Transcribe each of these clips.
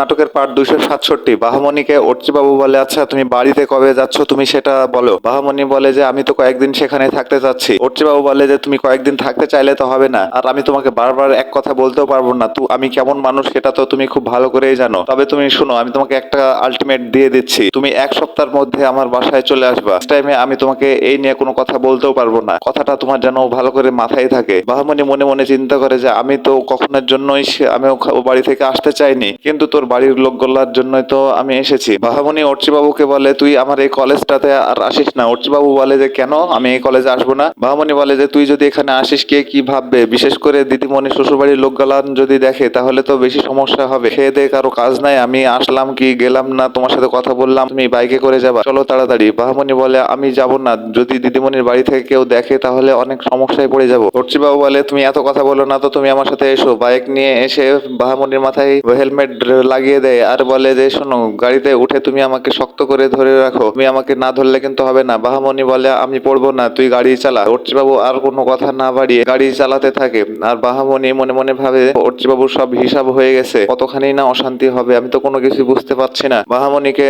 নাটকের পার্ট দুইশো সাতষট্টি। বাহামণিকে বাবু বলে আচ্ছা তুমি বাড়িতে কবে যাচ্ছ? তুমি সেটা বলো। বাহামণি বলে যে, আমি তো কয়েকদিন সেখানে থাকতে চাচ্ছি বাবু বলে যে, তুমি কয়েকদিন থাকতে চাইলে তো হবে না। আর আমি তোমাকে বারবার এক কথা বলতেও পারব না। তু, আমি কেমন মানুষ সেটা তো তুমি খুব ভালো করেই জানো। তবে তুমি শোনো, আমি তোমাকে একটা আলটিমেট দিয়ে দিচ্ছি। তুমি এক সপ্তাহের মধ্যে আমার বাসায় চলে আসবা। টাইমে আমি তোমাকে এই নিয়ে কোনো কথা বলতেও পারব না। কথাটা তোমার যেন ভালো করে মাথায় থাকে। বাহামণি মনে মনে চিন্তা করে যে, আমি তো কখনের জন্যই আমি ও বাড়ি থেকে আসতে চাইনি। কিন্তু তোর বাড়ির লোক গল্লার জন্যই তো আমি এসেছি। বাহামণি বাবুকে বলে, তুই আমার এই কলেজটাতে আর আসিস না। বাবু বলে যে, কেন? আমি এই কলেজে আসব না। বাহামণি বলে যে, তুই যদি এখানে আসিস, কে কি ভাববে? বিশেষ করে দিদিমণি শ্বশুরবাড়ির লোক গলান যদি দেখে, তাহলে তো বেশি সমস্যা হবে। খেয়ে দে কারও কাজ নাই। আমি আসলাম কি, গেলাম না, তোমার সাথে কথা বললাম। তুমি বাইকে করে যাবা। চলো তাড়াতাড়ি। বাহামণি বলে, আমি যাব না। যদি দিদিমণির বাড়ি থেকে কেউ দেখে, তাহলে অনেক সমস্যায় পড়ে যাব। বাবু বলে, তুমি এত কথা বলো না তো, তুমি আমার সাথে এসো। বাইক নিয়ে এসে বাহামণির মাথায় হেলমেট লাগিয়ে দেয় আর বলে যে, শোনো, গাড়িতে উঠে তুমি আমাকে শক্ত করে ধরে রাখো। তুমি আমাকে না ধরলে কিন্তু হবে না। বাহামণি বলে, আমি পড়ব না, তুই গাড়ি চালা। বাবু আর কোনো কথা না বাড়িয়ে গাড়ি চালাতে থাকে। আর বাহামণি মনে মনে ভাবে বাবুর সব হিসাব হয়ে গেছে। কতখানি না অশান্তি হবে, আমি তো কোনো কিছু বুঝতে পারছি না। বাহামণিকে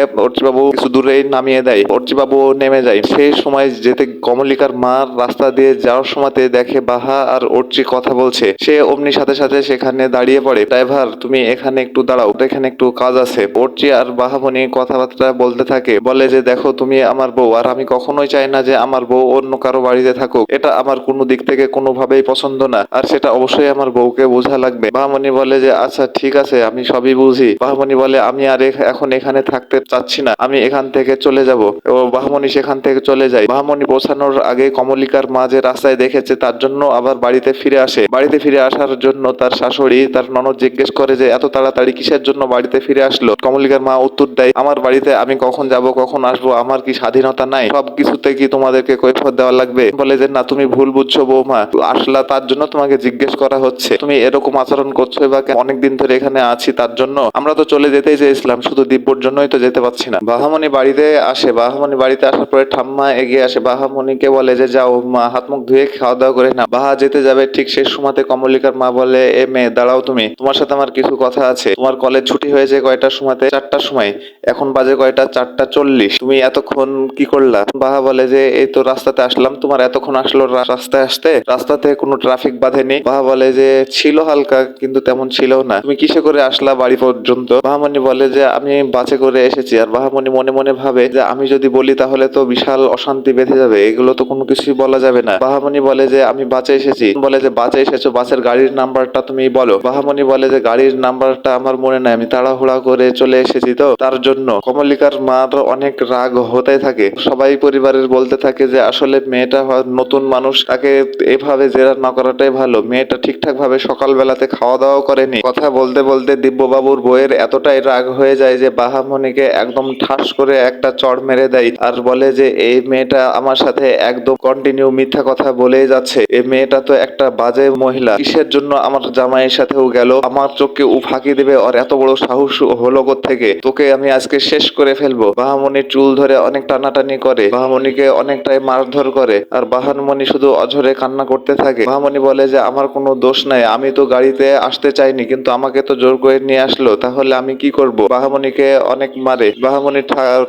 বাবু কিছু দূরেই নামিয়ে দেয়। বাবু নেমে যায়। সেই সময় যেতে কমলিকার মা রাস্তা দিয়ে যাওয়ার সময়তে দেখে বাহা আর অর্চি কথা বলছে। সে অমনি সাথে সাথে সেখানে দাঁড়িয়ে পড়ে। ড্রাইভার, তুমি এখানে একটু দাঁড়াও। এখানে একটু কাজ আছে। অর্চি আর বাহামণি কথাবার্তা বলতে থাকে। বলে যে, দেখো, তুমি আমার বউ, আর আমি কখনোই চাই না যে আমার বউ অন্য কারও বাড়িতে থাকুক। এটা আমার কোনো দিক থেকে কোনোভাবেই পছন্দ না, আর সেটা অবশ্যই আমার বউকে বোঝা লাগবে। বাহামণি বলে যে আচ্ছা ঠিক আছে, আমি সবই বুঝি। বাহামণি বলে, আমি আর এখন এখানে থাকতে চাচ্ছি না, আমি এখান থেকে চলে যাব। ও বাহামণি সেখান থেকে চলে যায়। বাহামণি পৌঁছানোর আগে কমলিকার মা যে রাস্তায় দেখেছে, তার জন্য আবার বাড়িতে ফিরে আসে। বাড়িতে ফিরে আসার জন্য তার শাশুড়ি, তার ননদ জিজ্ঞেস করে যে, এত তাড়াতাড়ি কিসের জন্য বাড়িতে ফিরে আসলো? কমলিকার মা উত্তর দেয়, আমার বাড়িতে আমি কখন যাব, কখন আসব, আমার কি স্বাধীনতা নাই? সব কিছুতে কি তোমাদেরকে কৈফত দেওয়া লাগবে? বলে যে, না, তুমি ভুল বুঝছ বৌমা। আসলা, তার জন্য তোমাকে জিজ্ঞেস করা হচ্ছে। তুমি এরকম আচরণ করছ বা অনেকদিন ধরে এখানে আছি তার জন্য। আমরা তো চলে যেতেই চেয়েছিলাম, শুধু দিব্যর জন্যই তো যেতে পারছি না। বাহামণি বাড়িতে আসে। বাহামণি বাড়িতে আসার পরে ঠাম্মা এগিয়ে আসে। বাহামণিকে বলে যে, যাও, মা, হাত মুখ ধুয়ে খাওয়া দাওয়া করে না বাহা যেতে যাবে ঠিক শেষ সময়তে কমলিকার মা বলে, এ মেয়ে, দাঁড়াও তুমি। তোমার সাথে আমার কিছু কথা আছে। তোমার কলেজ ছুটি হয়েছে কয়টার সময়তে? চারটার সময়। এখন বাজে কয়টা? চারটা চল্লিশ। তুমি এতক্ষণ কি করলা? বাহা বলে যে, এই তো রাস্তাতে আসলাম। তোমার এতক্ষণ আসলো রাস্তায় আসতে? রাস্তাতে কোনো ট্রাফিক বাঁধেনি বাহা বলে যে, ছিল হালকা, কিন্তু তেমন ছিল না। তুমি কিসে করে আসলা বাড়ি পর্যন্ত? বাহামণি বলে যে, আমি বাসে করে এসেছি। আর বাহামণি মনে মনে ভাবে যে, আমি যদি বলি তাহলে তো বিশাল অশান্তি বেঁধে যাবে। এগুলো তো কোনো কিছুই বলা যাবে না। বাহামণি বলে যে, আমি বাসে এসেছি। বলে যে, বাসে এসেছ? বাসের গাড়ির নাম্বারটা তুমি বলো। বাহামণি বলে যে, গাড়ির নাম্বারটা আমার মনে নাই। আমি তাড়াহুড়া করে চলে এসেছি তো। তার জন্য কমলিকার মার অনেক রাগ হতে থাকে। সবাই পরিবারের বলতে থাকে যে, আসলে মেয়েটা নতুন মানুষ, তাকে এভাবে জেরা না করাটাই ভালো। মেয়েটা ঠিকঠাক ভাবে সকালবেলাতে খাওয়া দাওয়াও করেনি। কথা বলতে বলতে দিব্যবাবুর বইয়ের এতটাই রাগ হয়ে যায় যে, বাহামণিকে একদম ঠাস করে একটা চড় মেরে দেয় আর বলে যে, এই মেয়েটা আমার সাথে একদম কন্টিনিউ মিথ্যা কথা বলেই যাচ্ছে। এই মেয়েটা তো একটা বাজে মহিলা। কিসের জন্য আমার জামাইয়ের সাথেও গেল? আমার চোখকে উ ফাঁকি দেবে? আর এত বড় সাহস হলো থেকে তোকে আমি আজকে শেষ করে ফেলব। বাহামণির চুল ধরে অনেক টানাটানি করে। বাহামণিকে অনেকটাই মারধর করে। আর বাহানমণি শুধু অঝরে কান্না করতে থাকে। বাহামণি বলে যে, আমার কোনো দোষ নাই। আমি তো গাড়িতে আসতে চাইনি, কিন্তু আমাকে তো জোর করে নিয়ে আসলো। তাহলে আমি কি করব? বাহামণিকে অনেক মারে। বাহামণি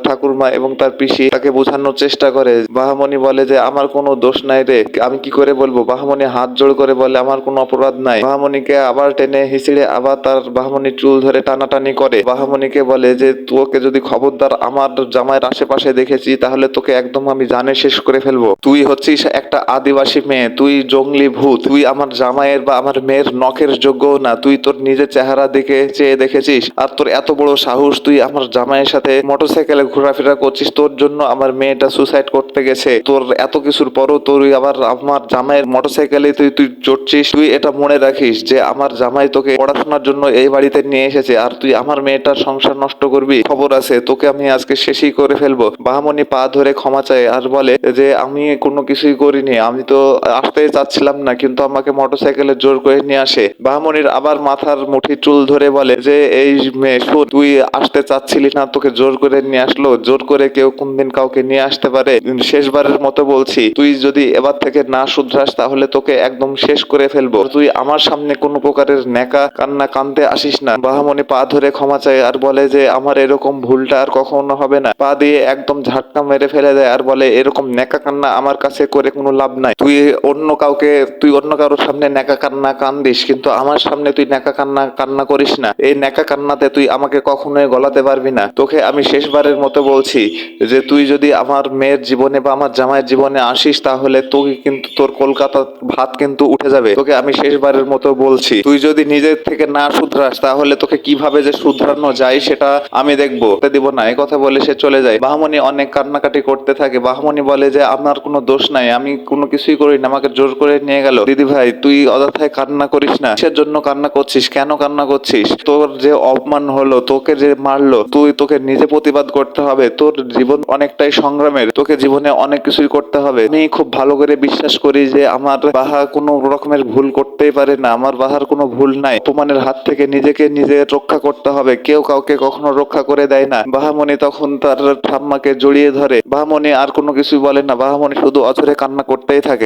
ঠাকুরমা এবং তার পিসি তাকে বোঝানোর চেষ্টা করে। বাহামণি বলে যে, আমার কোনো দোষ নাই রে। আমি কি করে বলব? বাহামণি হাত জোড় করে বলে, আমার কোনো অপরাধ নাই। বাহামণিকে আবার টেনে হিসিড়ে আবার তার বাহামণির চুল ধরে টানাটানি করে। বাহামণিকে বলে যে, তোকে যদি খবরদার আমার জামাইয়ের আশেপাশে দেখেছি, তাহলে তোকে একদম আমি জানে শেষ করে ফেলব। তুই হচ্ছিস একটা আদিবাসী মেয়ে, তুই জঙ্গলি ভূত, তুই আমার জামাইয়ের বা আমার মেয়ের নখের যোগ্য না, তুই তোর নিজের চেহারা দেখে চেয়ে দেখেছিস, আর তোর এত বড় সাহস তুই আমার জামাইয়ের সাথে মোটরসাইকেলে ঘোরাফেরা করছিস, তোর জন্য আমার মেয়েটা সুসাইড করতে গেছে। তোর এত কিছুর পরও তুই আবার আমার জামাইয়ের মোটরসাইকেলে তুই তুই চড়ছিস। তুই এটা মনে রাখিস যে, আমার জামাই তোকে পড়াশোনার জন্য এই বাড়িতে নিয়ে এসেছে। আর তুই আমার মেয়েটার সংসার নষ্ট করবি? খবর আছে, তোকে আমি আজকে শেষই করে ফেলব। বাহামণি পা ধরে ক্ষমা চায় আর বলে যে, আমি কোনো কিছুই করিনি। আমি তো আসতে চাচ্ছিলাম না, কিন্তু আমাকে মোটরসাইকেলে জোর করে নিয়ে আসে। বাহামণির আবার মাথার মুঠি চুল ধরে বলে যে, এই মেয়ে তুই আসতে চাচ্ছিলি না, তোকে জোর করে নিয়ে আসলো। জোর করে কেউ কোনদিন কাউকে নিয়ে আসতে পারে। শেষবারের মতো বলছি, তুই যদি এবার থেকে না শুধরাস, তাহলে তোকে একদম শেষ করে ফেলব। তুই আমার সামনে কোনো প্রকারের নেকা কান্না কানতে আসিস না। বাহামণি পা ধরে ক্ষমা চায় আর বলে যে, আমার এরকম ভুলটা আর কখনো হবে না। পা দিয়ে একদম ঝাটকা মেরে ফেলে দেয় আর বলে, এরকম নেকা কান্না আমার কাছে করে কোনো লাভ নাই। তুই অন্য কাউকে, তুই অন্য কারোর সামনে নেকা কান্না কান্দিস, কিন্তু আমার সামনে তুই নেকা কান্না কান্না করিস না। এই নেকা কান্নাতে তুই আমাকে কখনোই গলাতে পারবি না। তোকে আমি শেষবারের মতো বলছি যে, তুই যদি আমার মেয়ের জীবনে বা আমার জামাইয়ের জীবনে আসিস, তাহলে তোকে কিন্তু তোর কলকাতা ভাত কিন্তু উঠে যাবে। তোকে আমি শেষবারের মতো বলছি। তুই যদি নিজের থেকে না শুধরাস, তাহলে তোকে কীভাবে যে শুধরানো যায় সেটা আমি দেখব। দিব না এই কথা বলে সে চলে যায়। বাহমনি অনেক কান্নাকাটি করতে থাকে। বাহমনি বলে যে আমার কোনো দোষ নাই, আমি কোনো কিছুই করি না আমাকে জোর করে নিয়ে গেল। দিদি ভাই, তুই অযথায় কান্না করিস না কিসের জন্য কান্না করছিস। কেন কান্না করছিস? তোর যে অপমান হলো, তোকে যে মারলো, তুই তোকে নিজে প্রতিবাদ করতে হবে। তোর জীবন অনেকটাই সংগ্রামের, তোকে জীবনে অনেক কিছুই করতে হবে। আমি খুব ভালো করে বিশ্বাস করি যে, আমার বাহা কোনো রকমের ভুল করতেই পারে না। আমার বাহার কোনো ভুল নাই। অপমানের হাত থেকে নিজেকে নিজে রক্ষা করতে হবে। কেউ কাউকে কখনো রক্ষা করে দেয় না। বাহামণি তখন তার ঠাম্মাকে জড়িয়ে ধরে। বাহামণি আর কোনো কিছু বলে না। বাহামণি শুধু অঝরে কান্না করতেই থাকে।